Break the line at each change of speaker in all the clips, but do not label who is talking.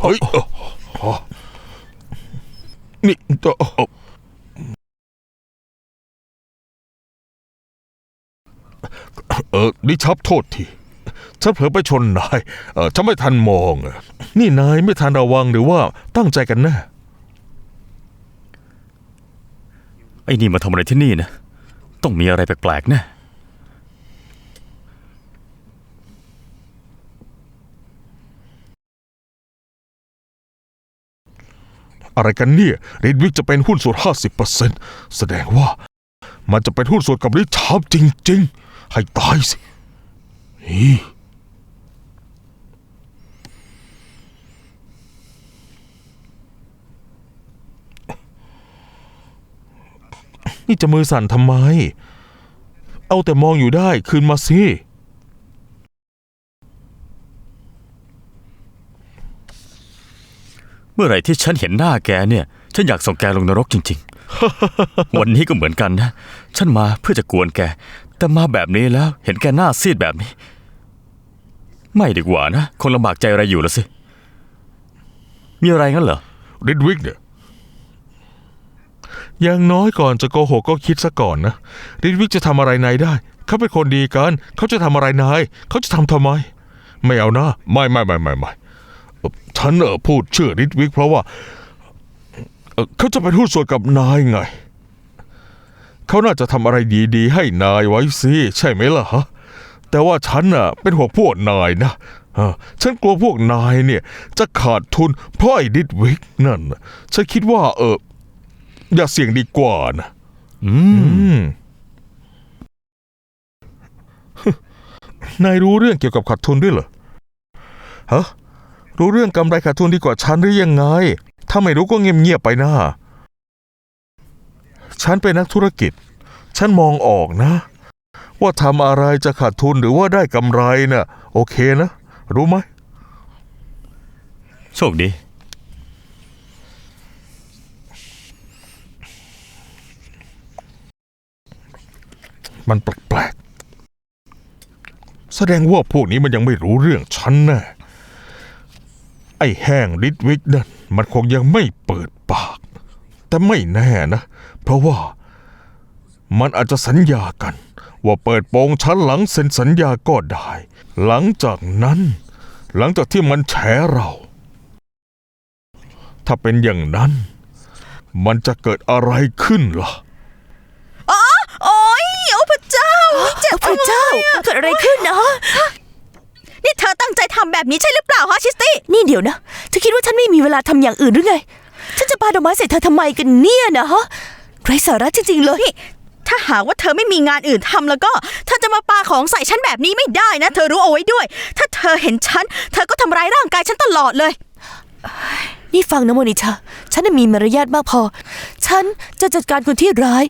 เฮ้ยเอ่ออ๋อนี่เอ่อเออดิชับโทษทีฉันเผลอไปชนนายเออฉันไม่ทันมองอะนี่นายไม่ทันระวังหรือว่าตั้งใจกันแน่
ไอ้นี่มาทำอะไรที่นี่นะ ต้องมีอะไรแปลกๆแนะ
อะไรกันเนี่ยริดวิกจะเป็นหุ้นส่วน 50%แสดงว่า มันจะเป็นหุ้นส่วนกับริชาร์ดจริง ๆ ให้ตายสินี่จะมือสั่นทำไม เอาแต่มองอยู่ได้ คืนมาสิ
มื่อไหร่ที่ฉันเห็นหน้าแกเนี่ย ฉันอยากส่งแกลงนรกจริง ๆ วันนี้ก็เหมือนกันนะ ฉันมาเพื่อจะกวนแก แต่มาแบบนี้แล้วเห็นแกหน้าซีดแบบนี้ ไม่ดีกว่านะ คงลำบากใจอะไรอยู่แล้วสิ มีอะไรงั้นเหรอ
ริดวิกเนี่ยอย่างน้อยก่อนจะโกหกก็คิดซะก่อนนะ ริดวิกจะทำอะไรนายได้ เขาเป็นคนดีกัน เขาจะทำอะไรนาย เขาจะทำทำไม ไม่เอานะ ไม่ไม่ไม่ไม่ไม่เอ่อ ฉันเออพูดชื่อริดวิกเพราะว่าเอ่อเขาจะเป็นหุ้นส่วนกับนายไง เขาน่าจะทำอะไรดีๆ ให้นายไว้สิใช่ไหมล่ะฮะแต่ว่าฉันน่ะเป็นห่วงพวกนายนะเออฉันกลัวพวกนายเนี่ย จะขาดทุนเพราะไอ้ดิดวิกนั่นน่ะฉันคิดว่าเอออย่าเสี่ยงดีกว่านะ
อืม
อืมนายรู้เรื่องเกี่ยวกับขาดทุนด้วยเหรอ ฮะ รู้เรื่องกำไรขาดทุนดีกว่าฉันหรือยังไง ถ้าไม่รู้ก็เงียบๆไปนะฉันเป็นนักธุรกิจ ฉันมองออกนะ ว่าทำอะไรจะขาดทุนหรือว่าได้กำไรน่ะ โอเคนะ รู้ไหม
โชคดี
มันแปลกๆ แสดงว่าพวกนี้มันยังไม่รู้เรื่องฉันแน่ ไอ้แห้งลิดวิกนั่นมันคงยังไม่เปิดปาก แต่ไม่แน่นะ เพราะว่ามันอาจจะสัญญากัน ว่าเปิดโปงฉันหลังเซ็นสัญญาก็ได้ หลังจากนั้น หลังจากที่มันแฉเรา ถ้าเป็นอย่างนั้น มันจะเกิดอะไรขึ้นล่ะ
โอ้ยโอ้พระเจ้าเจ็บ
พระเจ้าเกิดอะไรขึ้นนะ
นี่เธอตั้งใจทำแบบนี้ใช่หรือเปล่าฮะชิสตี้
นี่เดี๋ยวนะเธอคิดว่าฉันไม่มีเวลาทำอย่างอื่นหรือไง ฉันจะปาดอกไม้ใส่เธอทำไมกันเนี่ยนะฮะไร้สาระจริงๆเลย
ถ้าหากว่าเธอไม่มีงานอื่นทำแล้วก็ เธอจะมาปาของใส่ฉันแบบนี้ไม่ได้นะ เธอรู้เอาไว้ด้วย ถ้าเธอเห็นฉัน เธอก็ทำร้ายร่างกายฉันตลอดเลย
นี่ฟังนะโมนิชา ฉันน่ะมีมารยาทมากพอ ฉันจะจัดการคนที่ร้าย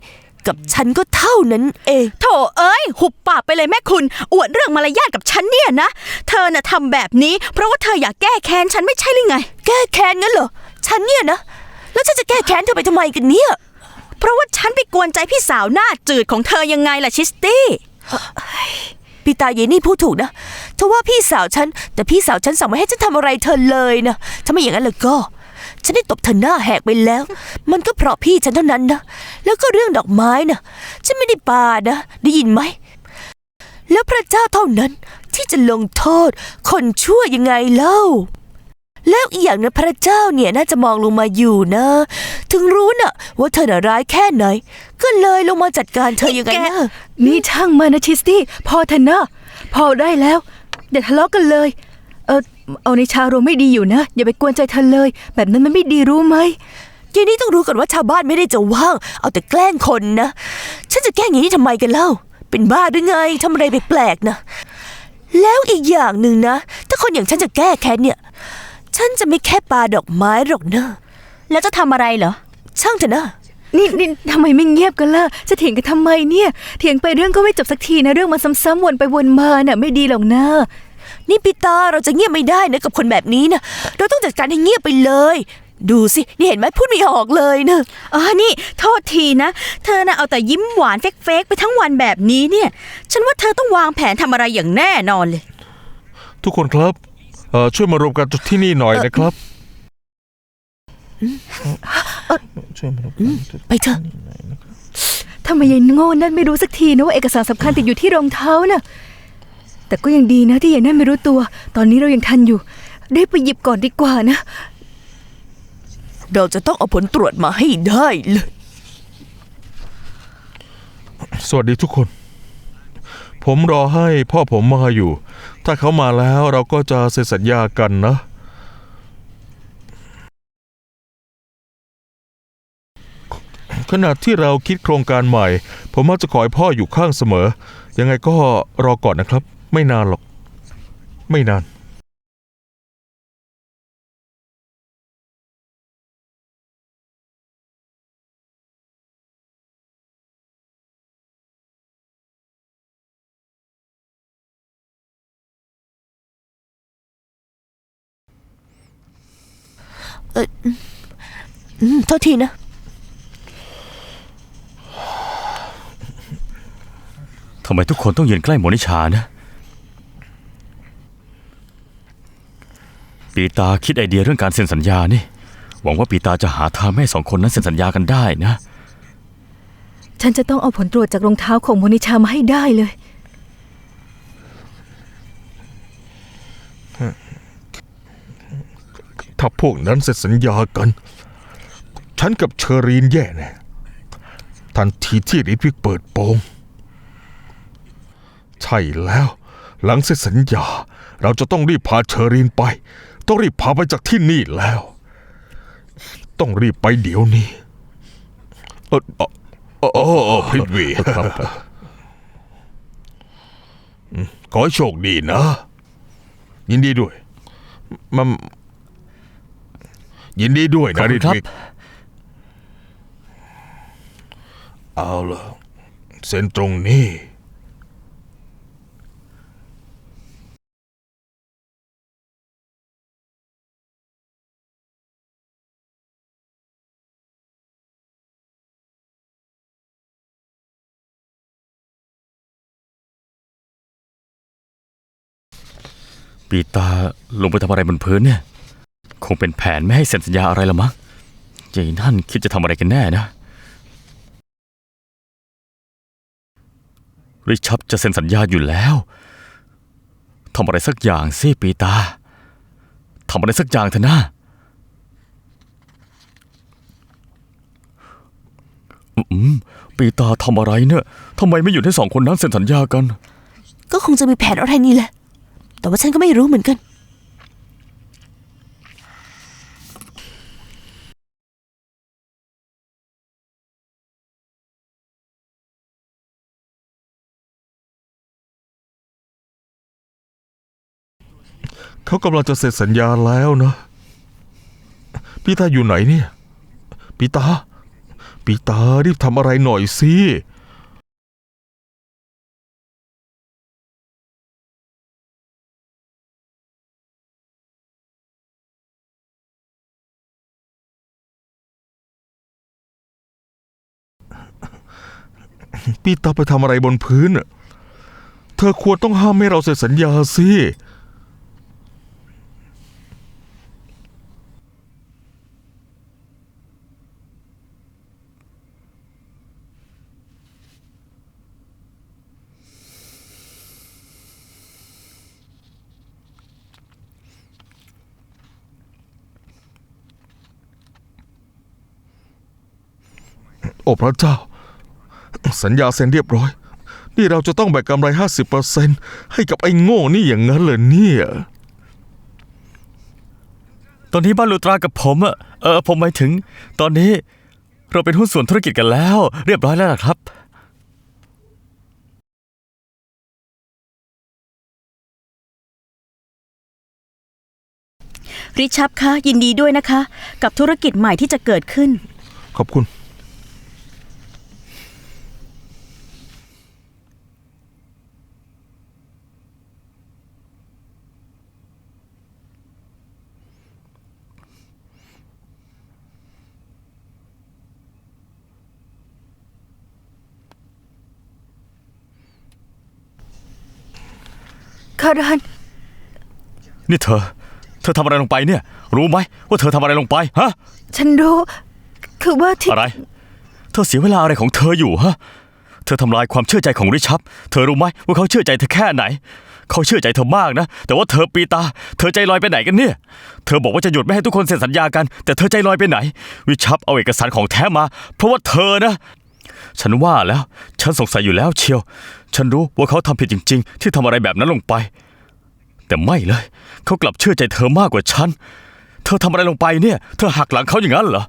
กับฉันก็เท่านั้นเอง
โถเอ้ย หุบปากไปเลยแม่คุณ อวดเรื่องมารยาทกับฉันเนี่ยนะ เธอน่ะทำแบบนี้เพราะว่าเธออยากแก้แค้นฉันไม่ใช่หรือไง
แก้แค้นงั้นเหรอ ฉันเนี่ยนะ แล้วฉันจะแก้แค้นเธอไปทำไมกันเนี่ย
เพราะว่าฉันไปกวนใจพี่สาวหน้าจืดของเธอยังไงล่ะชิสตี้
ปีตาเยนี่พูดถูกนะเธอว่าพี่สาวฉัน แต่พี่สาวฉันสั่งไม่ให้ฉันทำอะไรเธอเลยนะถ้าไม่อย่างนั้นเลยก็ ฉันได้ตบเธอหน้าแหกไปแล้ว มันก็เพราะพี่ฉันเท่านั้นนะ แล้วก็เรื่องดอกไม้นะฉันไม่ได้ปานะ ได้ยินไหม แล้วพระเจ้าเท่านั้นที่จะลงโทษ คนชั่วยังไงเล่า แล้วอีกอย่างนะพระเจ้าเนี่ยน่าจะมองลงมาอยู่นะ ถึงรู้นะว่าเธอน่ะร้ายแค่ไหน ก็เลยลงมาจัดการเธอยังไงนะ
นี่ช่างมานะชิสตี้พอเถอะนะพอได้แล้วอย่าทะเลาะกันเลย เออ เอาในชาโรมไม่ดีอยู่นะ อย่าไปกวนใจเธอเลย แบบนั้นมันไม่ดีรู้ไหม
ยายนี่ต้องรู้ก่อนว่าชาวบ้านไม่ได้จะว่างเอาแต่แกล้งคนนะ ฉันจะแกล้งอย่างนี้ทำไมกันเล่า เป็นบ้าหรือไงทำอะไรแปลกๆนะ แล้วอีกอย่างหนึ่งนะ ถ้าคนอย่างฉันจะแก้แค้นเนี่ย ฉันจะไม่แค่ปาดอกไม้หรอกนะ
แล้วจะทำอะไรเหรอ
ช่างเถอะนะ
นี่นี่ทำไมไม่เงียบกันล่ะ จะเถียงกันทำไมเนี่ย เถียงไปเรื่องก็ไม่จบสักทีนะ เรื่องมันซ้ำๆวนไปวนมาน่ะไม่ดีหรอกนะ
นี่ปีตาเราจะเงียบไม่ได้นะกับคนแบบนี้นะเราต้องจัดการให้เงียบไปเลย ดูสิ นี่เห็นไหมพูดไม่ออกเลยนะ
อ๋อนี่ โทษทีนะ เธอน่ะเอาแต่ยิ้มหวานเฟกๆไปทั้งวันแบบนี้เนี่ย ฉันว่าเธอต้องวางแผนทำอะไรอย่างแน่นอนเลย
ทุกคนครับเอ่อช่วยมารวมกันที่นี่หน่อยนะครับช่วยมารวมกัน
ไปเถอะ
ทำไมยายโง่นั่นไม่รู้สักทีนะว่าเอกสารสำคัญติดอยู่ที่รองเท้าน่ะ แต่ก็ยังดีนะที่ยายนั่นไม่รู้ตัว ตอนนี้เรายังทันอยู่ ได้ไปหยิบก่อนดีกว่านะ
เราจะต้องเอาผลตรวจมาให้ได้เลย
สวัสดีทุกคน ผมรอให้พ่อผมมาอยู่ ถ้าเขามาแล้วเราก็จะเซ็นสัญญากันนะ ขณะที่เราคิดโครงการใหม่ ผมมักจะขอให้พ่ออยู่ข้างเสมอ ยังไงก็รอก่อนนะครับ ไม่นานหรอก ไม่นาน
อืมโทษทีนะ
ทำไมทุกคนต้องยืนใกล้โมนิชานะ ปีตาคิดไอเดียเรื่องการเซ็นสัญญานี่ หวังว่าปีตาจะหาทางให้สองคนนั้นเซ็นสัญญากันได้นะ
ฉันจะต้องเอาผลตรวจจากรองเท้าของโมนิชามาให้ได้เลย
ถ้าพวกนั้นเซ็นสัญญากัน ฉันกับเชอรีนแย่แน่ทันทีที่ริทวิกเปิดโปง ใช่แล้ว หลังเซ็นสัญญา เราจะต้องรีบพาเชอรีนไป ต้องรีบพาไปจากที่นี่แล้ว ต้องรีบไปเดี๋ยวนี้เออเออเออเออเออพริตวีอืมขอให้โชคดีนะ ยินดีด้วย มัน ยินดีด้วย
ขอ
นะ
บคุ
ริ
ณ
ท
ครับ
วิกเอาละเซ็นตรงนี้
ปีตาลงไปทำอะไรบนพื้นเนี่ย คงเป็นแผนไม่ให้เซ็นสัญญาอะไรละมั้งยายนั่นคิดจะทำอะไรกันแน่นะริชับจะเซ็นสัญญาอยู่แล้วทำอะไรสักอย่างสิปีตาทำอะไรสักอย่างเถอะนะอืมปีตาทำอะไรเนี่ยทำไมไม่หยุดให้สองคนนั้นเซ็นสัญญากัน
ก็คงจะมีแผนอะไรนี่แหละ แต่ว่าฉันก็ไม่รู้เหมือนกัน
เขากำลังจะเสร็จสัญญาแล้วนะ ปีตาอยู่ไหนเนี่ย ปีตา ปีตารีบทำอะไรหน่อยสิ ปีตาไปทำอะไรบนพื้น เธอควรต้องห้ามให้เราเสร็จสัญญาสิโอ้พระเจ้า สัญญาเซ็นเรียบร้อย นี่เราจะต้องแบ่งกำไรห้าสิบเปอร์เซ็นให้กับไอ้โง่นี่อย่างนั้นเลยเนี่ย
ตอนนี้บ้านลูตรากับผมอะเออผมหมายถึง ตอนนี้เราเป็นหุ้นส่วนธุรกิจกันแล้ว เรียบร้อยแล้วล่ะครับ
ริชับคะยินดีด้วยนะคะ กับธุรกิจใหม่ที่จะเกิดขึ้น
ขอบคุณ คารั
น นี่เธอ เธอทำอะไรลงไปเนี่ย รู้ไหมว่าเธอทำอะไรลงไปฮะ
ฉันรู้ คือว่าที่
อะไร เธอเสียเวลาอะไรของเธออยู่ฮะ เธอทำลายความเชื่อใจของริชับ เธอรู้ไหมว่าเขาเชื่อใจเธอแค่ไหน เขาเชื่อใจเธอมากนะ แต่ว่าเธอปีตา เธอใจลอยไปไหนกันเนี่ย เธอบอกว่าจะหยุดไม่ให้ทุกคนเซ็นสัญญากัน แต่เธอใจลอยไปไหนวิชับเอาเอกสารของแท้มา เพราะว่าเธอนะ ฉันว่าแล้ว ฉันสงสัยอยู่แล้วเชียว ฉันรู้ว่าเขาทำผิดจริง ๆ ที่ทำอะไรแบบนั้นลงไป แต่ไม่เลย เขากลับเชื่อใจเธอมากกว่าฉัน เธอทำอะไรลงไปเนี่ย เธอหักหลังเขาอย่างนั้นเหรอ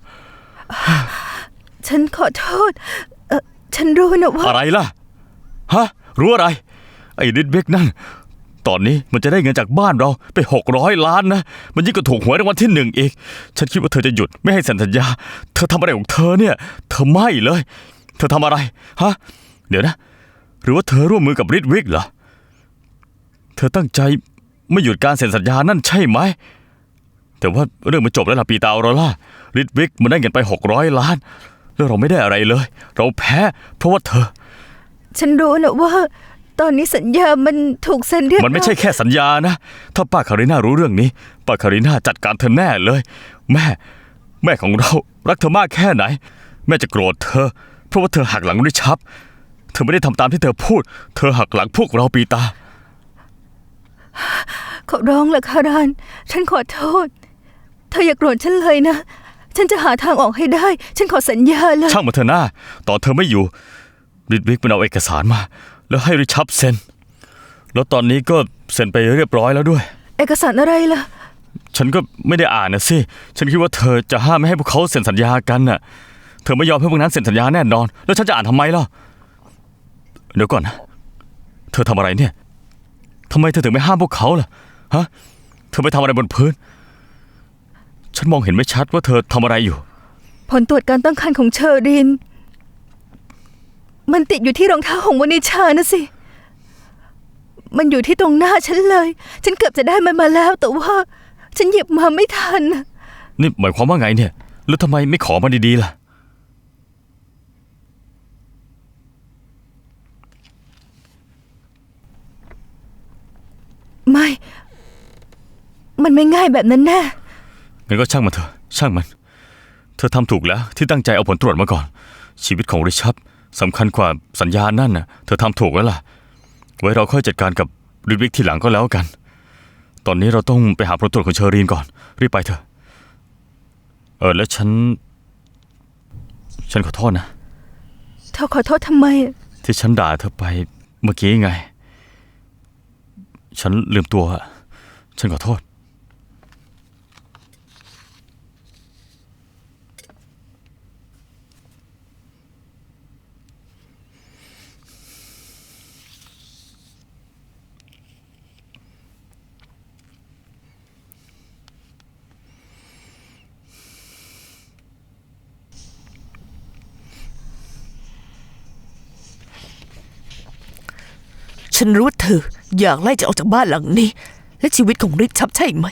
ฉันขอโทษเออฉันรู้นะว่า
อะไรล่ะ ฮะ รู้อะไร ไอ้ดิดเบกนั่น ตอนนี้มันจะได้เงินจากบ้านเราไปหกร้อยล้านนะ มันยิ่งกว่าถูกหวยรางวัลที่หนึ่งอีก ฉันคิดว่าเธอจะหยุดไม่ให้เซ็นสัญญา เธอทำอะไรของเธอเนี่ย เธอไม่เลย เธอทำอะไร ฮะ เดี๋ยวนะ หรือว่าเธอร่วมมือกับริดวิกเหรอ เธอตั้งใจไม่หยุดการเซ็นสัญญานั่นใช่ไหม แต่ว่าเรื่องมันจบแล้วล่ะปีตาออโรล่าริดวิกมันได้เงินไปหกร้อยล้าน แล้วเราไม่ได้อะไรเลย เราแพ้เพราะว่าเธอ
ฉันรู้นะว่า ตอนนี้สัญญามันถูกเซ็นเรียบร้อย
มันไม่ใช่แค่สัญญานะ ถ้าป้าคาริน่ารู้เรื่องนี้ป้าคาริน่าจัดการเธอแน่เลย แม่ แม่ของเรารักเธอมากแค่ไหน แม่จะโกรธเธอ เพราะว่าเธอหักหลังริชับ เธอไม่ได้ทำตามที่เธอพูด เธอหักหลังพวกเราปีตา
ขอร้องละคาราน ฉันขอโทษ เธออย่าโกรธฉันเลยนะ ฉันจะหาทางออกให้ได้ ฉันขอสัญญาเลย
ช่างมาเถอะหน้า ตอนเธอไม่อยู่ริดวิกมันเอาเอกสารมา แล้วให้ริชับเซ็น แล้วตอนนี้ก็เซ็นไปเรียบร้อยแล้วด้วย
เอกสารอะไรล่ะ
ฉันก็ไม่ได้อ่านนะสิ ฉันคิดว่าเธอจะห้ามไม่ให้พวกเขาเซ็นสัญญากันน่ะ เธอไม่ยอมให้พวกนั้นเซ็นสัญญาแน่นอน แล้วฉันจะอ่านทำไมล่ะ เดี๋ยวก่อนนะ เธอทำอะไรเนี่ยทำไมเธอถึงไม่ห้ามพวกเขาล่ะ ฮะ เธอไปทำอะไรบนพื้น ฉันมองเห็นไม่ชัดว่าเธอทำอะไรอยู่
ผลตรวจการตั้งครรภ์ของเชอริน มันติดอยู่ที่รองเท้าของวนิชานะสิ มันอยู่ที่ตรงหน้าฉันเลย ฉันเกือบจะได้มันมาแล้ว แต่ว่า ฉันหยิบมาไม่ทันน่ะ
นี่หมายความว่าไงเนี่ย แล้วทำไมไม่ขอมาดีๆล่ะ
ไม่ มันไม่ง่ายแบบนั้นแน่
งั้นก็ช่างมันเถอะ ช่างมัน เธอทำถูกแล้วที่ตั้งใจเอาผลตรวจมาก่อน ชีวิตของริชับสำคัญกว่าสัญญานั่นน่ะ เธอทำถูกแล้วล่ะ ไว้เราค่อยจัดการกับริดวิกทีหลังก็แล้วกัน ตอนนี้เราต้องไปหาผลตรวจของเชอรีนก่อน รีบไปเถอะ เออแล้วฉัน ฉันขอโทษนะ
เธอขอโทษทำไม
ที่ฉันด่าเธอไปเมื่อกี้ไง ฉันลืมตัวอะฉันขอโทษ
ฉันรู้ว่าเธอ อยากไล่จะออกจากบ้านหลังนี้ และชีวิตของริชับใช่ไหม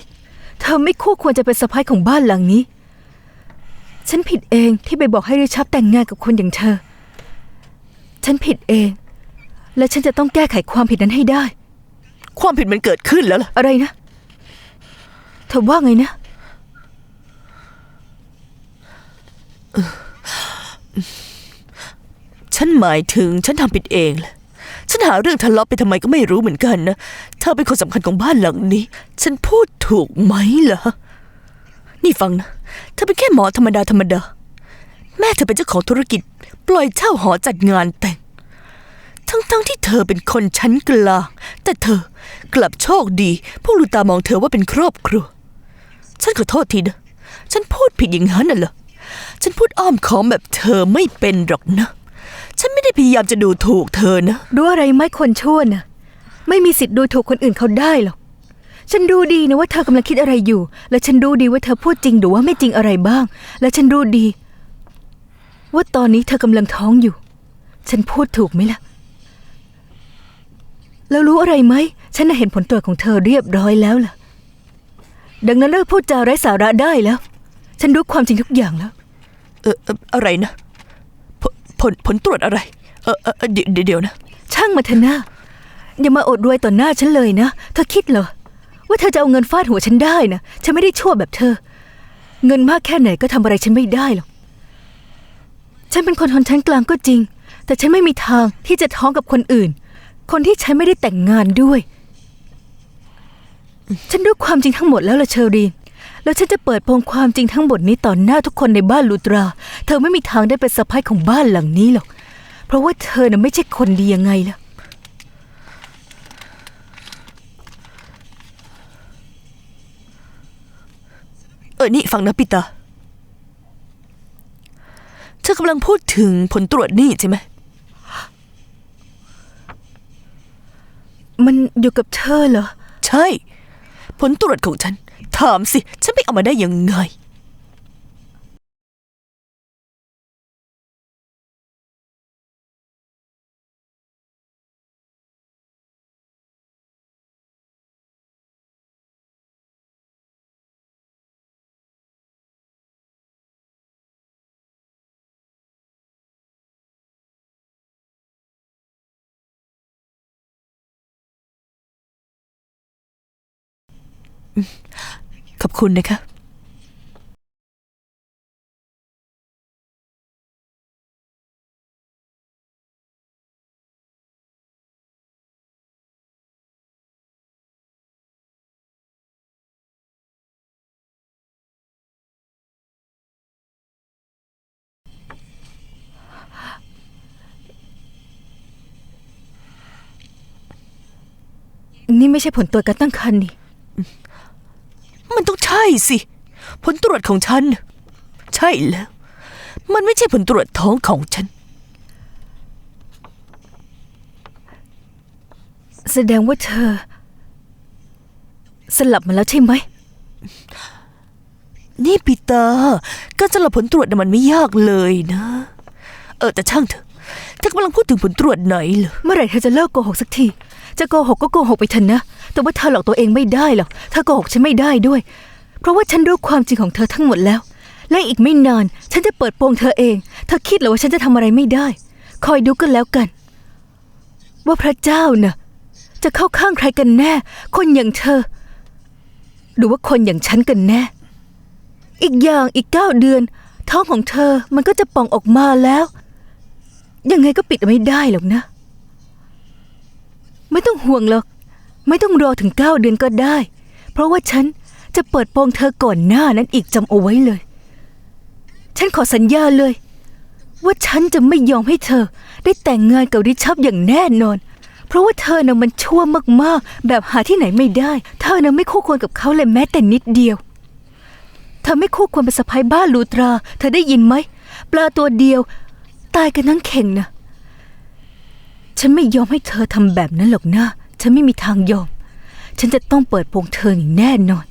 เธอไม่คู่ควรจะเป็นสะพ้ายของบ้านหลังนี้ ฉันผิดเองที่ไปบอกให้ริชับแต่งงานกับคนอย่างเธอ ฉันผิดเอง และฉันจะต้องแก้ไขความผิดนั้นให้ได้
ความผิดมันเกิดขึ้นแล้วล่ะ
อะไรนะ เธอว่าไงนะ
ฉันหมายถึงฉันทำผิดเองแหละ ฉันหาเรื่องทะเลาะไปทำไมก็ไม่รู้เหมือนกันนะ เธอเป็นคนสำคัญของบ้านหลังนี้ ฉันพูดถูกไหมล่ะนี่ฟังนะ เธอเป็นแค่หมอธรรมดาธรรมดา แม่เธอเป็นเจ้าของธุรกิจ ปล่อยเช่าหอจัดงานแต่ง ทั้งๆที่เธอเป็นคนชั้นกลาง แต่เธอกลับโชคดี พวกลูกตามองเธอว่าเป็นครอบครัว ฉันขอโทษทีนะ ฉันพูดผิดอย่างนั้นน่ะเหรอ ฉันพูดอ้อมค้อมแบบเธอไม่เป็นหรอกนะ ฉันไม่ได้พยายามจะดูถูกเธอนะ
รู้อะไรไหม่คนชั่วน่ะไม่มีสิทธิ์ดูถูกคนอื่นเขาได้หรอก ฉันรู้ดีนะว่าเธอกำลังคิดอะไรอยู่ และฉันรู้ดีว่าเธอพูดจริงหรือว่าไม่จริงอะไรบ้าง และฉันรู้ดี ว่าตอนนี้เธอกำลังท้องอยู่ ฉันพูดถูกไหมล่ะ แล้วรู้อะไรไหม ฉันน่ะเห็นผลตรวจของเธอเรียบร้อยแล้วล่ะ ดังนั้นเลิกพูดจาไร้สาระได้แล้ว ฉันรู้ความจริงทุกอย่างแล้ว
เออเอ่ออะไรนะ ผลผลตรวจอะไร เออเออเดี๋ยวเดี๋ยวนะ
ช่างมาเถอะนะอย่ามาอดรวยต่อหน้าฉันเลยนะ เธอคิดเหรอ ว่าเธอจะเอาเงินฟาดหัวฉันได้นะ ฉันไม่ได้ชั่วแบบเธอ เงินมากแค่ไหนก็ทำอะไรฉันไม่ได้หรอก ฉันเป็นคนชนชั้นกลางก็จริง แต่ฉันไม่มีทางที่จะท้องกับคนอื่น คนที่ฉันไม่ได้แต่งงานด้วย ฉันรู้ความจริงทั้งหมดแล้วละเชอรีน แล้วฉันจะเปิดโปงความจริงทั้งหมดนี้ต่อหน้าทุกคนในบ้านลูตรา เธอไม่มีทางได้เป็นสะพ้ายของบ้านหลังนี้หรอก เพราะว่าเธอน่ะไม่ใช่คนดียังไงล่ะ
เออ นี่ฟังนะปีเตาเธอกำลังพูดถึงผลตรวจนี่ใช่ไหม
มันอยู่กับเธอเหรอ
ใช่ ผลตรวจของฉัน ถามสิ ฉันไปเอามาได้ยังไง ขอบคุณนะคะ
นี่ไม่ใช่ผลตรวจการตั้งครรภ์นี่
มันต้องใช่สิ ผลตรวจของฉัน ใช่แล้ว มันไม่ใช่ผลตรวจท้องของฉัน
แสดงว่าเธอ สลับมาแล้วใช่ไหม
นี่ปีเตาการสลับผลตรวจน่ะมันไม่ยากเลยนะ เออแต่ช่างเถอะเธอกำลังพูดถึงผลตรวจไหนเหรอ
เมื่อไหร่เธอจะเลิกโกหกสักที จะโกหกก็โกหกไปเถอะนะ แต่ว่าเธอหลอกตัวเองไม่ได้หรอกเธอโกหกฉันไม่ได้ด้วย เพราะว่าฉันรู้ความจริงของเธอทั้งหมดแล้ว และอีกไม่นานฉันจะเปิดโปงเธอเอง เธอคิดเหรอว่าฉันจะทำอะไรไม่ได้ คอยดูกันแล้วกัน ว่าพระเจ้าน่ะจะเข้าข้างใครกันแน่ คนอย่างเธอ หรือว่าคนอย่างฉันกันแน่ อีกอย่างอีกเก้าเดือน ท้องของเธอมันก็จะป่องออกมาแล้ว ยังไงก็ปิดไม่ได้หรอกนะ ไม่ต้องห่วงหรอก ไม่ต้องรอถึงเก้าเดือนก็ได้ เพราะว่าฉันจะเปิดโปงเธอก่อนหน้านั้นอีกจำเอาไว้เลย ฉันขอสัญญาเลย ว่าฉันจะไม่ยอมให้เธอ ได้แต่งงานกับริชับอย่างแน่นอน เพราะว่าเธอน่ะมันชั่วมากๆ แบบหาที่ไหนไม่ได้ เธอน่ะไม่คู่ควรกับเขาเลยแม้แต่นิดเดียว เธอไม่คู่ควรเป็นสะพ้ายบ้านลูตรา เธอได้ยินไหมปลาตัวเดียว ตายกันทั้งเข่งนะฉันไม่ยอมให้เธอทำแบบนั้นหรอกนะ ฉันไม่มีทางยอม ฉันจะต้องเปิดโปงเธออย่างแน่นอน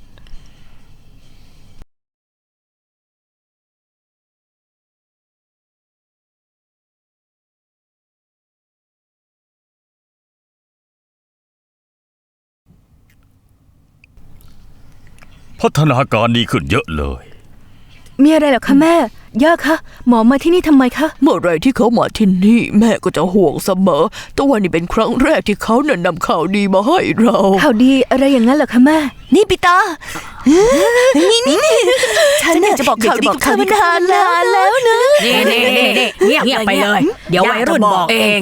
พัฒนาการดีขึ้นเยอะเลย
มีอะไรเหรอคะแม่ ย่าคะ หมอมาที่นี่ทำไมคะ
เมื่อไรที่เขามาที่นี่แม่ก็จะห่วงเสมอ แต่วันนี้เป็นครั้งแรกที่เขาน่ะนำข่าวดีมาให้เรา
ข่าวดีอะไรอย่างนั้นเหรอคะแม่
นี่ปีตานี่นี่ฉันน่ะจะบอกข่าวดีกับเธอมานานแล้วนะ
นี่นี่นี่นี่เงียบเงียบไปเลย เดี๋ยววัยรุ่นบอกเอง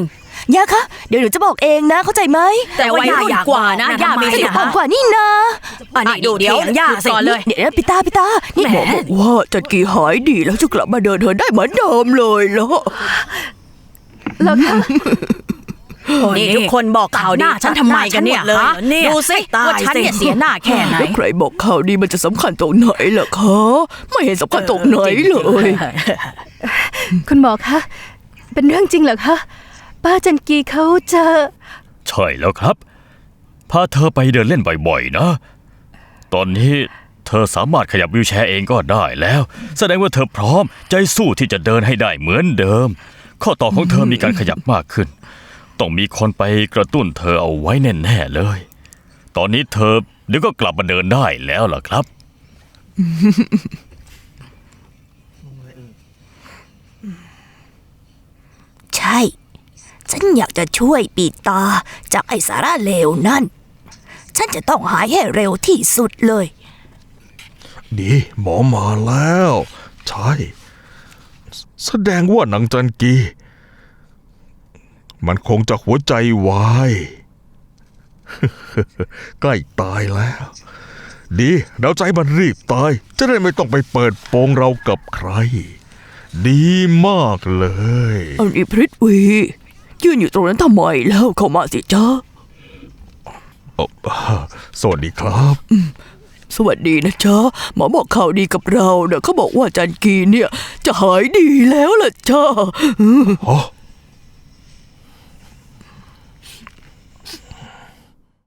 ย่าคะ เดี๋ยวหนูจะบอกเองนะเข้าใจไหม
แต่วัยรุ่นกว่านะย่ามี
ข
สิท
ยับ
ธิ์
อ่อนกว่านี่นะ
อันนี้ดูเดี๋ยวย่าสิก่อนเลย
เดี๋ยวนะปีตาปีตานี่
แหม
หมอบอกว่าจัดกี่หายดีแล้วจะกลับมาเดินเหินได้เหมือนเดิมเลยเหรอ
แล้วคะ
นี่ทุกคนบอกข่าวดีฉันทำไมกันเนี่ยฮะดูสิว่าฉันเนี่ยเสียหน้าแค่ไหน
แล้วใครบอกข่าวดีมันจะสำคัญตรงไหนล่ะคะไม่เห็นสำคัญตรงไหนเลย
คุณหมอคะเป็นเรื่องจริงเหรอคะ ป้าจันกีเขาจะ
ใช่แล้วครับ พาเธอไปเดินเล่นบ่อยๆนะ ตอนนี้เธอสามารถขยับวิวแชร์เองก็ได้แล้ว แสดงว่าเธอพร้อมใจสู้ที่จะเดินให้ได้เหมือนเดิม ข้อต่อของเธอมีการขยับมากขึ้น ต้องมีคนไปกระตุ้นเธอเอาไว้แน่ๆเลย ตอนนี้เธอเดี๋ยวก็กลับมาเดินได้แล้วล่ะครับ
ใช่ ฉันอยากจะช่วยปีตาจากไอ้สาระเลวนั่น
ฉันจะต้องหายให้เร็วที่สุดเลย
ดีหมอมาแล้ว ใช่ แสดงว่าหนังจันกี มันคงจะหัวใจวาย ใกล้ตายแล้ว ดีเราใจมันรีบตาย จะได้ไม่ต้องไปเปิดโปงเรากับใคร ดีมากเลย
อันนี้พริตวี ยืนอยู่ตรงนั้นทำไมแล้วเข้ามาสิจ้า
เอ่อสวัสดีครับ
สวัสดีนะจ๊ะหมอบอกข่าวดีกับเราเนี่ยเขาบอกว่าจันกีเนี่ย จะหายดีแล้วล่ะจ้า
อ๋อ